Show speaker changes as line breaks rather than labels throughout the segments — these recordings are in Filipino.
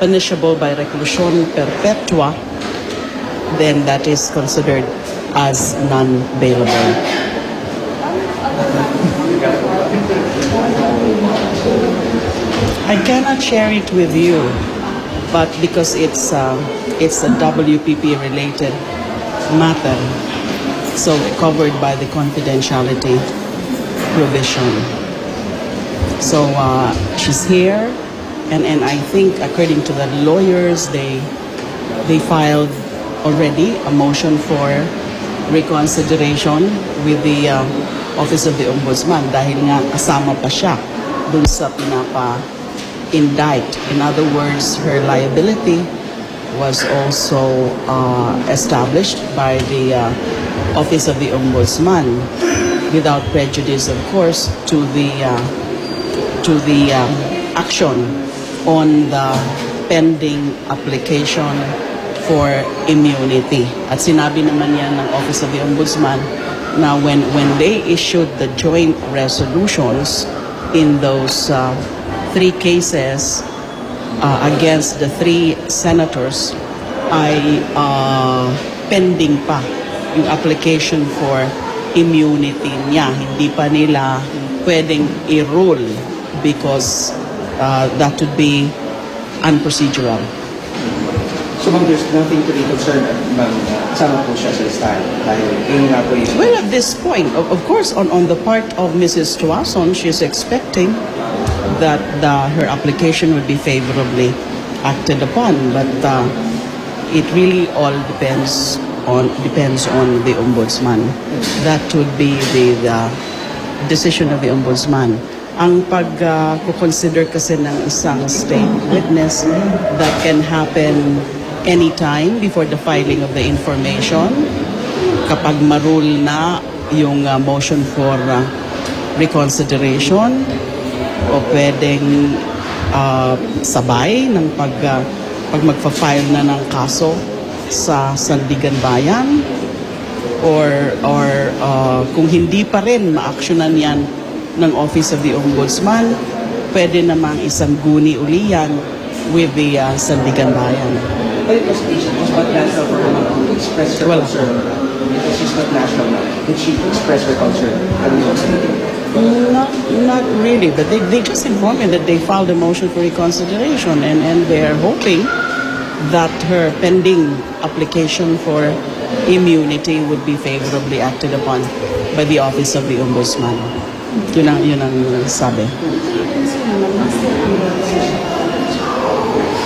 punishable by reclusion perpetua, then that is considered as non-bailable. I cannot share it with you, but because it's uh, it's a WPP related matter, so covered by the confidentiality provision. So uh, she's here, and, and I think according to the lawyers, they they filed already a motion for reconsideration with the uh, Office of the Ombudsman dahil nga kasama pa siya dun sa pinapa-indict. In other words, her liability was also uh, established by the uh, Office of the Ombudsman without prejudice, of course, to the uh, to the um, action on the pending application for immunity. At sinabi naman yan ng Office of the Ombudsman na when when they issued the joint resolutions in those uh, three cases uh, against the three senators ay uh, pending pa yung application for immunity niya. Hindi pa nila pwedeng i-rule because uh, that would be unprocedural.
So ma'am, there's nothing to be concerned ma'am, uh, kasama po siya sa listahan dahil yun nga po yung...
Well, at this point, of, of course, on, on the part of Mrs. Tuason, she's expecting that the, her application would be favorably acted upon. But uh, it really all depends on depends on the ombudsman. That would be the, the decision of the ombudsman. Ang pag-consider kasi ng isang state witness, that can happen anytime before the filing of the information. Kapag marul na yung uh, motion for uh, reconsideration o pwedeng uh, sabay ng pag, uh, pag magfa-file na ng kaso sa Sandigan Bayan or or uh, kung hindi pa rin ma-actionan yan ng Office of the Ombudsman, pwede namang isang guni uli yan with the uh, Sandigan Bayan.
But it was, it was not natural for ma'am to express her
Wala.
concern. Because she's not national. Did she express her concern? Sabihin?
Not, not really, but they, they just informed me that they filed a motion for reconsideration and, and they're hoping that her pending application for immunity would be favorably acted upon by the Office of the Ombudsman. Yun ang, yun ang sabi.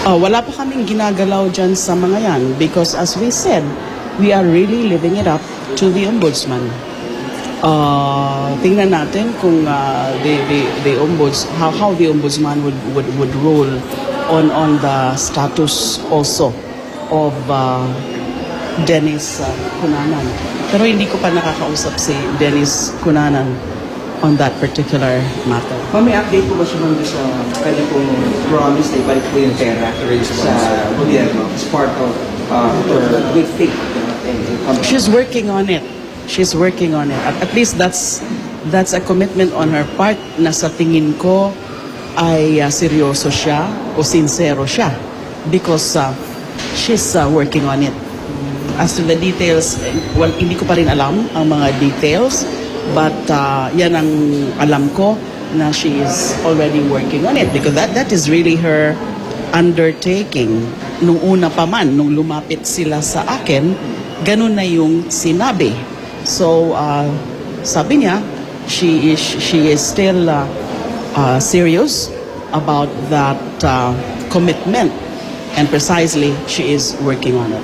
Ah, wala pa kaming ginagalaw dyan sa mga yan because as we said, we are really living it up to the Ombudsman. Uh, tingnan natin kung uh, the, the, the ombuds, how, how the ombudsman would, would, would rule on, on the status also of uh, Dennis uh, Cunanan. Pero hindi ko pa nakakausap si Dennis Cunanan on that particular matter.
Ma'am, may update po ba siya ma'am sa kanya pong promise na ibalik po yung pera sa gobyerno as part of uh, her good faith?
She's working on it. She's working on it. At, at least that's that's a commitment on her part na sa tingin ko ay uh, seryoso siya o sincero siya because uh, she's uh, working on it. As to the details, eh, well, hindi ko pa rin alam ang mga details but uh, yan ang alam ko na she is already working on it because that that is really her undertaking. Nung una pa man, nung lumapit sila sa akin, ganun na yung sinabi. So, uh, sabi niya, she is, she is still uh, uh, serious about that uh, commitment. And precisely, she is working on it.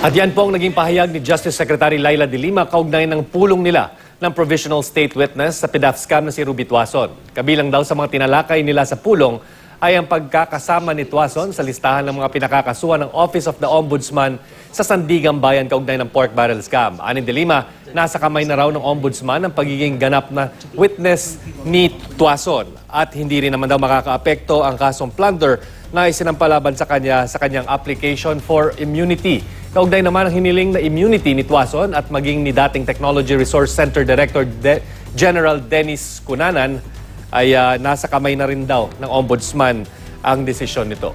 At yan po ang naging pahayag ni Justice Secretary Laila de Lima kaugnay ng pulong nila ng Provisional State Witness sa PDAF scam na si Ruby Tuason. Kabilang daw sa mga tinalakay nila sa pulong ay ang pagkakasama ni Tuason sa listahan ng mga pinakakasuhan ng Office of the Ombudsman sa Sandigang Bayan kaugnay ng pork barrel scam. Anin de Lima, nasa kamay na raw ng Ombudsman ang pagiging ganap na witness ni Tuason at hindi rin naman daw makakaapekto ang kasong plunder na isinampalaban sa kanya sa kanyang application for immunity. Kaugnay naman ang hiniling na immunity ni Tuason at maging ni dating Technology Resource Center Director De- General Dennis Cunanan ay ah, nasa kamay na rin daw ng ombudsman ang desisyon nito.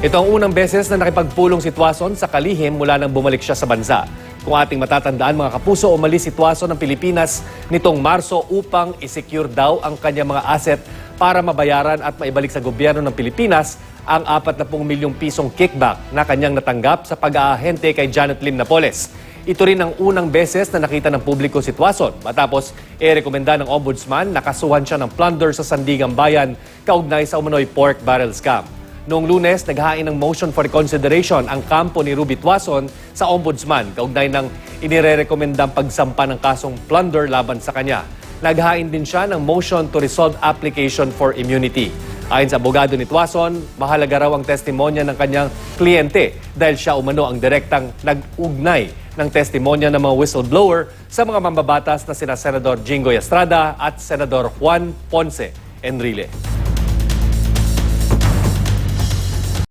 Ito ang unang beses na nakipagpulong si Tuason sa kalihim mula nang bumalik siya sa bansa. Kung ating matatandaan mga kapuso, umalis si Tuason ng Pilipinas nitong Marso upang isecure daw ang kanyang mga asset para mabayaran at maibalik sa gobyerno ng Pilipinas ang 40 milyong pisong kickback na kanyang natanggap sa pag-aahente kay Janet Lim Napoles. Ito rin ang unang beses na nakita ng publiko si Tuason matapos i-rekomenda ng ombudsman na kasuhan siya ng plunder sa Sandigang Bayan kaugnay sa umano'y pork barrel scam. Noong lunes, naghain ng motion for reconsideration ang kampo ni Ruby Tuason sa ombudsman kaugnay ng inirerekomendang pagsampa ng kasong plunder laban sa kanya. Naghain din siya ng motion to resolve application for immunity. Ayon sa abogado ni Tuason, mahalaga raw ang testimonya ng kanyang kliyente dahil siya umano ang direktang nag-ugnay ng testimonya ng mga whistleblower sa mga mambabatas na sina Senador Jingoy Estrada at Senador Juan Ponce Enrile.